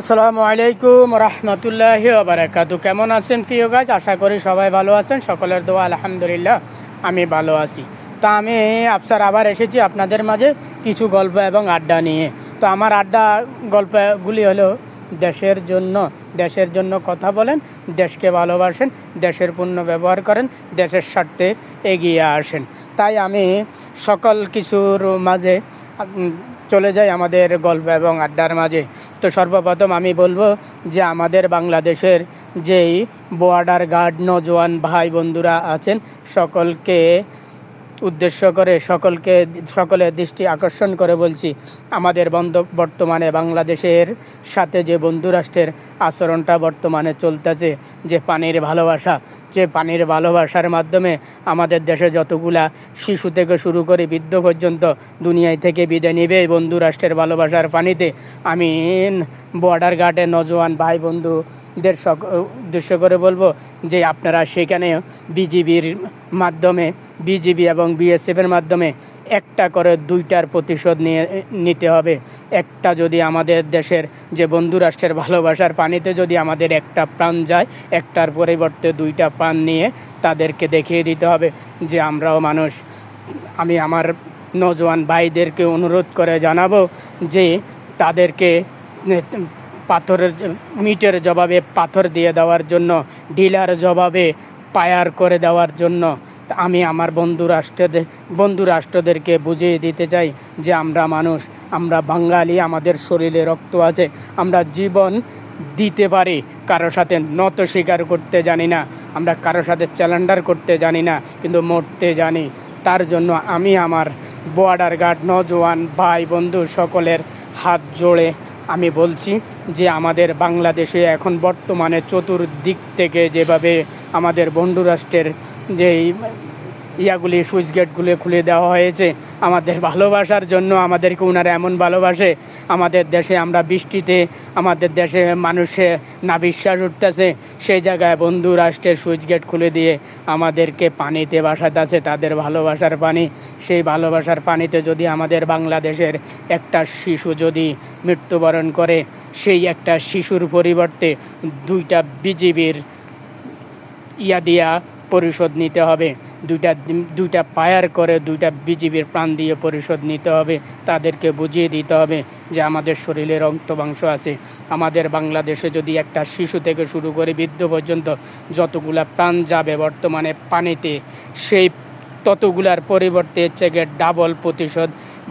আসসালামু আলাইকুম রহমতুল্লাহি বারাকাতু। কেমন আছেন প্রিয় গাছ? আশা করি সবাই ভালো আছেন। সকলের দোয়া, আলহামদুলিল্লাহ, আমি ভালো আছি। তা আমি আফসার আবার এসেছি আপনাদের মাঝে কিছু গল্প এবং আড্ডা নিয়ে। তো আমার আড্ডা গল্পগুলি হলো, দেশের জন্য দেশের জন্য কথা বলেন, দেশকে ভালোবাসেন, দেশের পণ্য ব্যবহার করেন, দেশের স্বার্থে এগিয়ে আসেন। তাই আমি সকল কিছুর মাঝে চলে যায় আমাদের গল্প এবং আড্ডার মাঝে। তো সর্বপ্রথম আমি বলব যে আমাদের বাংলাদেশের যেই বর্ডার গার্ড নজওয়ান ভাই বন্ধুরা আছেন, সকলকে উদ্দেশ্য করে সকলকে, সকলের দৃষ্টি আকর্ষণ করে বলছি, আমাদের বন্ধ, বর্তমানে বাংলাদেশের সাথে যে বন্ধুরাষ্ট্রের আচরণটা বর্তমানে চলতেছে, যে পানির ভালোবাসা, যে পানির ভালোবাসার মাধ্যমে আমাদের দেশে যতগুলা শিশু থেকে শুরু করে বৃদ্ধ পর্যন্ত দুনিয়ায় থেকে বিদায় নেবে বন্ধুরাষ্ট্রের ভালোবাসার পানিতে আমি বর্ডার গার্ডে নজওয়ান ভাই বন্ধু দের সক উদ্দেশ্য করে বলব যে আপনারা সেখানে বিজিবির মাধ্যমে, বিজিবি এবং বিএসএফের মাধ্যমে একটা করে দুইটার প্রতিশোধ নিয়ে, নিতে হবে। একটা যদি আমাদের দেশের যে বন্ধু রাষ্ট্রের ভালোবাসার পানিতে যদি আমাদের একটা প্রাণ যায়, একটার পরিবর্তে দুইটা প্রাণ নিয়ে তাদেরকে দেখিয়ে দিতে হবে যে আমরাও মানুষ। আমি আমার নজওয়ান ভাইদেরকে অনুরোধ করে জানাব যে তাদেরকে পাথরের মিটের জবাবে পাথর দিয়ে দেওয়ার জন্য, ডিলার জবাবে পায়ার করে দেওয়ার জন্য। আমি আমার বন্ধু রাষ্ট্রদের বন্ধু রাষ্ট্রদেরকে বুঝিয়ে দিতে চাই যে আমরা মানুষ, আমরা বাঙালি, আমাদের শরীরে রক্ত আছে, আমরা জীবন দিতে পারি কারোর সাথে নত স্বীকার করতে জানি না, আমরা কারোর সাথে চ্যালেন্ডার করতে জানি না, কিন্তু মরতে জানি। তার জন্য আমি আমার বর্ডার গার্ড নজওয়ান ভাই, বন্ধু সকলের হাত জোড়ে আমি বলছি যে আমাদের বাংলাদেশে এখন বর্তমানে চতুর্দিক থেকে যেভাবে আমাদের বন্ধুরাষ্ট্রের যেই ইয়াগুলি, সুইচ গেটগুলি খুলে দেওয়া হয়েছে। আমাদের ভালোবাসার জন্য আমাদেরকে ওনারা এমন ভালোবাসে। আমাদের দেশে আমরা বৃষ্টিতে, আমাদের দেশে মানুষে না বিশ্বাস উঠতেছে। সেই জায়গায় বন্ধু রাষ্ট্রের সুইচ গেট খুলে দিয়ে আমাদেরকে পানিতে বাসাতেছে তাদের ভালোবাসার পানি। সেই ভালোবাসার পানিতে যদি আমাদের বাংলাদেশের একটা শিশু যদি মৃত্যুবরণ করে, সেই একটা শিশুর পরিবর্তে দুইটা বিজিবির ইয়া দিয়া পরিশোধ নিতে হবে। দুইটা দুইটা পায়ার করে দুইটা বিজিবির প্রাণ দিয়ে পরিশোধ নিতে হবে, তাদেরকে বুঝিয়ে দিতে হবে যে আমাদের শরীরে রক্তমাংস আছে। আমাদের বাংলাদেশে যদি একটা শিশু থেকে শুরু করে বৃদ্ধ পর্যন্ত যতগুলা প্রাণ যাবে বর্তমানে পানিতে, সেই ততগুলার পরিবর্তে গিয়ে ডাবল প্রতিশোধ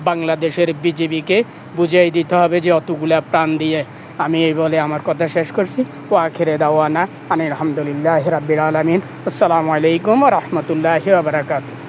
বাংলাদেশের বিজেপিকে বুঝিয়ে দিতে হবে যে অতগুলা প্রাণ দিয়ে আমি এই বলে আমার কথা শেষ করছি। ও আখেরে দাওয়ানা আনিল আলহামদুলিল্লাহ রাব্বিল আলমিন। আসসালামু আলাইকুম রহমতুল্লাহ বারাকাতু